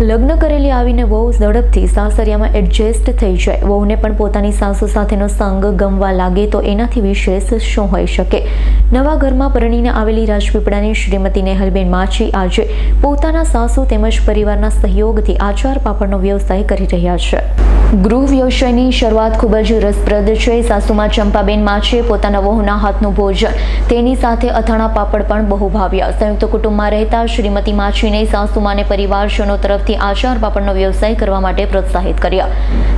લગ્ન કરેલી આવીને વહુ ઝડપથી સાસરિયામાં એડજસ્ટ થઈ જાય. વહુને પણ પોતાની સાસુ સાથેનો સંગ ગમવા લાગે તો એનાથી વિશેષ શું હોઈ શકે? નવા ઘરમાં પરણીને આવેલી રાજપીપળાની શ્રીમતી નેહલબેન માછી આજે પોતાના સાસુ તેમજ પરિવારના સહયોગથી આચાર પાપડનો વ્યવસાય કરી રહ્યા છે. ગૃહ વ્યવસાયની શરૂઆત ખૂબ જ રસપ્રદ છે. સાસુમાં ચંપાબેન માછીએ પોતાના વહુના હાથનું ભોજન, તેની સાથે અથાણા પાપડ પણ બહુ ભાવ્યા. સંયુક્ત કુટુંબમાં રહેતા શ્રીમતી માછીને સાસુમાને પરિવારજનો તરફથી આચાર પાપડનો વ્યવસાય કરવા માટે પ્રોત્સાહિત કર્યા.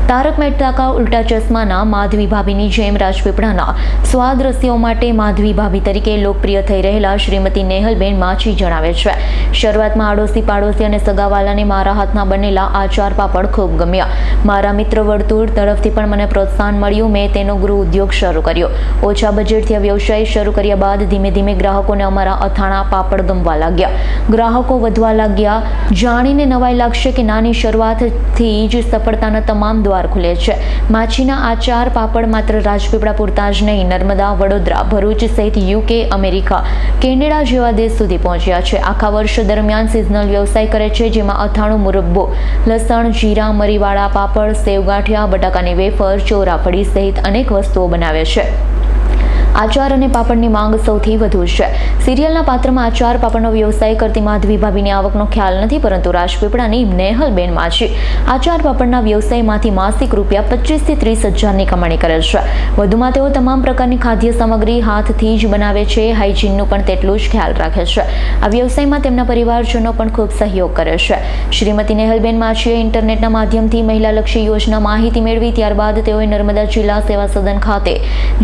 તારક મહેતા કા ઉલ્ટા ચશ્માના માધવી ભાભીની જેમ રાજપીપળાના સ્વાદ રસિયાઓ માટે માધવી ભાભી તરીકે લોકપ્રિય થઈ રહેલા શ્રીમતી નેહલબેન માછી જણાવે છે. શરૂઆતમાં આડોશી પાડોશી અને સગાવાલાને મારા હાથના બનેલા આચાર પાપડ ખૂબ ગમ્યા. મારા મિત્ર વર્તુળ તરફથી પણ મને પ્રોત્સાહન મળ્યું. મેં તેનો ગૃહ ઉદ્યોગ શરૂ કર્યો. ઓછા બજેટથી વ્યવસાય શરૂ કર્યા બાદ ધીમે ધીમે ગ્રાહકોને અમારા અથાણા પાપડ ગમવા લાગ્યા. ગ્રાહકો વધવા લાગ્યા. જાણીને નવાઈ લાગશે કે નાની શરૂઆતથી જ સફળતાના તમામ દ્વાર ખુલે છે. માછીના આ ચાર પાપડ માત્ર રાજપીપળા પૂરતા જ નહીં, નર્મદા, વડોદરા, ભરૂચ સહિત યુકે, અમેરિકા, કેનેડા જેવા દેશ સુધી પહોંચ્યા છે. આખા વર્ષ દરમિયાન સિઝનલ વ્યવસાય કરે છે, જેમાં અથાણું મુરબ્બો, લસણ, જીરા, મરીવાળા પાપડ સેવગાંઠિયા બટાકાની વેફર ચોરાફળી સહિત અનેક વસ્તુઓ બનાવે છે. આચાર અને પાપડની માંગ સૌથી વધુ છે. સિરિયલના પાત્રમાં આચાર, પાપડનો વ્યવસાય કરતી માધવી ભાભીની આવકનો ખ્યાલ નથી, પરંતુ રાજપીપળાની નેહલબેન માછી આચાર, પાપડના વ્યવસાયમાંથી માસિક રૂપિયા પચીસથી ત્રીસ હજારની કમાણી કરે છે. વધુમાં તેઓ તમામ પ્રકારની ખાદ્ય સામગ્રી હાથથી જ બનાવે છે, હાઇજીનનું પણ તેટલું જ ખ્યાલ રાખે છે. આ વ્યવસાયમાં તેમના પરિવારજનો પણ ખૂબ સહયોગ કરે છે. શ્રીમતી નેહલબેન માછીએ ઇન્ટરનેટના માધ્યમથી મહિલાલક્ષી યોજના માહિતી મેળવી, ત્યારબાદ તેઓએ નર્મદા જિલ્લા સેવા સદન ખાતે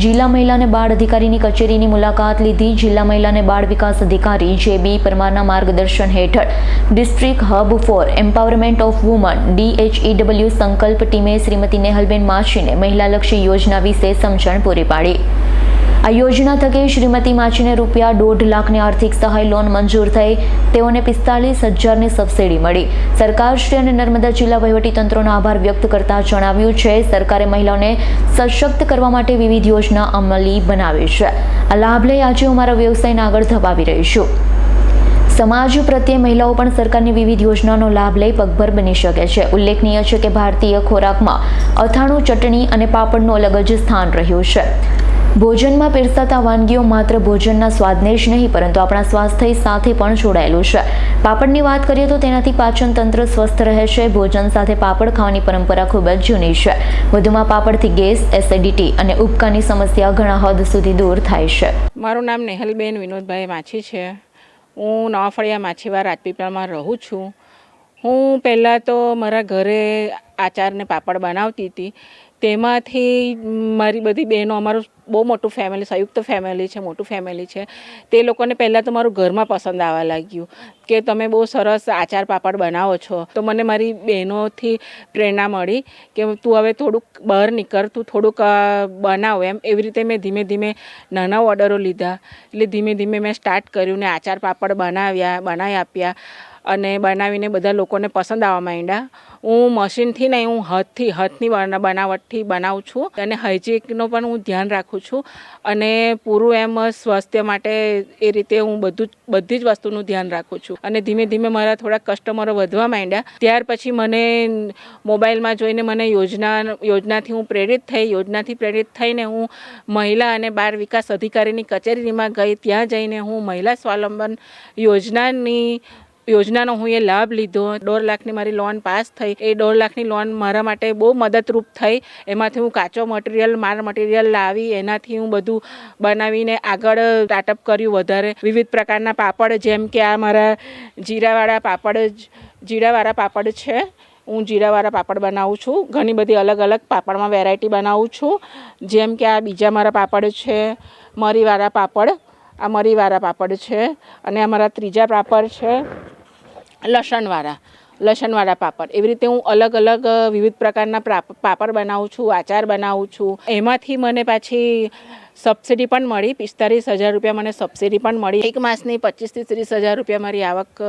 જિલ્લા મહિલા અને બાળ અધિકારીની કચેરીની મુલાકાત લીધી જિલ્લા મહિલા અને બાળ વિકાસ અધિકારી જે બી પરમારના માર્ગદર્શન હેઠળ. District hub for empowerment of woman, DHEW Sankalp ટીમે શ્રીમતી નેહલબેન માછીને મહિલાલક્ષી યોજના વિશે સમજણ પૂરી પાડી. યોજના થકી શ્રીમતી માછીને રૂપિયા દોઢ લાખની આર્થિક સહાય લોન મંજૂર થઈ. તેઓને પિસ્તાલીસ હજારની સબસિડી મળી. સરકારશ્રી અને નર્મદા જિલ્લા વહીવટીતંત્રોનો આભાર વ્યક્ત કરતા જણાવ્યું છે, સરકારે મહિલાઓને સશક્ત કરવા માટે વિવિધ યોજના અમલી બનાવી છે. આ લાભ લઈ આજે હું મારા વ્યવસાયને આગળ ધપાવી રહી છું સમાજ પ્રત્યે મહિલાઓ પણ સરકારની વિવિધ યોજનાનો લાભ લઈ પગભર બની શકે છે. ઉલ્લેખનીય છે કે ભારતીય ખોરાકમાં અથાણું ચટણી અને પાપડનું અલગ જ સ્થાન રહ્યું છે. ભોજનમાં પીરસાતા વાનગીઓ માત્ર ભોજનના સ્વાદને જ નહીં, પરંતુ આપણા સ્વાસ્થ્ય સાથે પણ જોડાયેલું છે. પાપડની વાત કરીએ તો તેનાથી પાચન તંત્ર સ્વસ્થ રહે છે. ભોજન સાથે પાપડ ખાવાની પરંપરા ખૂબ જ જૂની છે. વધુમાં પાપડથી ગેસ, એસિડિટી અને ઉબકાની સમસ્યા ઘણા હદ સુધી દૂર થાય છે. મારું નામ નેહલબેન વિનોદભાઈ માછી છે. હું નવાફળિયા માછીવાર રાજપીપળામાં રહું છું. હું પહેલાં તો મારા ઘરે આચારને પાપડ બનાવતી હતી. તેમાંથી મારી બધી બહેનો, અમારું બહુ મોટું ફેમિલી સંયુક્ત ફેમિલી છે, મોટું ફેમિલી છે. તે લોકોને પહેલાં તો મારું ઘરમાં પસંદ આવવા લાગ્યું કે તમે બહુ સરસ આચાર પાપડ બનાવો છો. તો મને મારી બહેનોથી પ્રેરણા મળી કે તું હવે થોડુંક બહાર નીકળ, તું થોડુંક બનાવ એમ. એવી રીતે મેં ધીમે ધીમે નાના ઓર્ડરો લીધા. એટલે ધીમે ધીમે મેં સ્ટાર્ટ કર્યું ને આચાર પાપડ બનાવ્યા, બનાવી આપ્યા. અને બનાવીને બધા લોકોને પસંદ આવવા માંડ્યા. હું મશીનથી નહીં, હું હાથથી, હાથની બનાવટથી બનાવું છું. અને હાઇજીનનું પણ હું ધ્યાન રાખું છું. અને પૂરું એમ સ્વાસ્થ્ય માટે એ રીતે હું બધું બધી જ વસ્તુનું ધ્યાન રાખું છું. અને ધીમે ધીમે મારા થોડા કસ્ટમરો વધવા માંડ્યા. ત્યાર પછી મને મોબાઈલમાં જોઈને મને યોજના, યોજનાથી હું પ્રેરિત થઈ. યોજનાથી પ્રેરિત થઈને હું મહિલા અને બાળ વિકાસ અધિકારીની કચેરીમાં ગઈ. ત્યાં જઈને હું મહિલા સ્વાવલંબન યોજનાની યોજનાનો હું એ લાભ લીધો. દોઢ લાખની મારી લોન પાસ થઈ. એ દોઢ લાખની લોન મારા માટે બહુ મદદરૂપ થઈ. એમાંથી હું કાચો મટીરિયલ માર મટીરિયલ લાવી, એનાથી હું બધું બનાવીને આગળ સ્ટાર્ટઅપ કર્યું વધારે. વિવિધ પ્રકારના પાપડ, જેમ કે આ મારા જીરાવાળા પાપડ જીરાવાળા પાપડ છે. હું જીરાવાળા પાપડ બનાવું છું. ઘણી બધી અલગ અલગ પાપડમાં વેરાયટી બનાવું છું. જેમ કે આ બીજા મારા પાપડ છે, મરીવાળા પાપડ. આ મરીવાળા પાપડ છે. અને આ મારા ત્રીજા પાપડ છે. લસણવાળા લસણવાળા પાપડ. એવી રીતે હું અલગ અલગ વિવિધ પ્રકારના પાપડ બનાવું છું, આચાર બનાવું છું. એમાંથી મને પાછી સબસિડી પણ મળી પિસ્તાલીસ હજાર રૂપિયા મને સબસિડી પણ મળી. એક માસની પચીસથી ત્રીસ હજાર રૂપિયા મારી આવક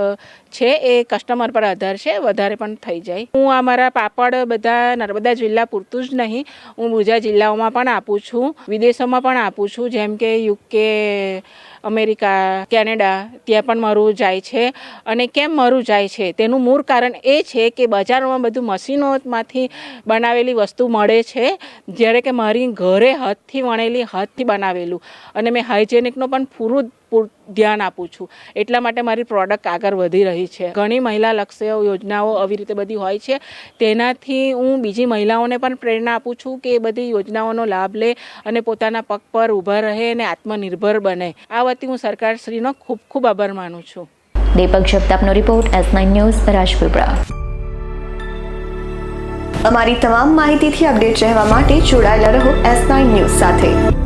છે, એ કસ્ટમર પર આધાર છે, વધારે પણ થઈ જાય. હું આ મારા પાપડ બધા નર્મદા જિલ્લા પૂરતું જ નહીં, હું બીજા જિલ્લાઓમાં પણ આપું છું, વિદેશોમાં પણ આપું છું, જેમ કે યુકે, અમેરિકા, કેનેડા, ત્યાં પણ મારું જાય છે. અને કેમ મારું જાય છે? તેનું મૂળ કારણ એ છે કે બજારોમાં બધું મશીનોમાંથી બનાવેલી વસ્તુ મળે છે. જ્યારે કે મારી ઘરે હાથથી વણેલી હાથથી બનાવેલું. અને મેં હાઇજેનિકનો પણ પૂરું પૂર ધ્યાન આપું છું. એટલા માટે મારી પ્રોડક્ટ આગળ વધી રહી છે. ઘણી મહિલા લક્ષ્ય યોજનાઓ આવી રીતે બધી હોય છે. તેનાથી હું બીજી મહિલાઓને પણ પ્રેરણા આપું છું કે એ બધી યોજનાઓનો લાભ લે અને પોતાના પગ પર ઊભા રહે અને આત્મનિર્ભર બને. આ વતી હું સરકારશ્રીનો ખૂબ ખૂબ આભાર માનું છું. Deepak જગતાપનો report S nine news Rajpipla. અમારી તમામ માહિતીથી અપડેટ રહેવા માટે જોડાયેલા રહો એસ નાઇન ન્યૂઝ સાથે.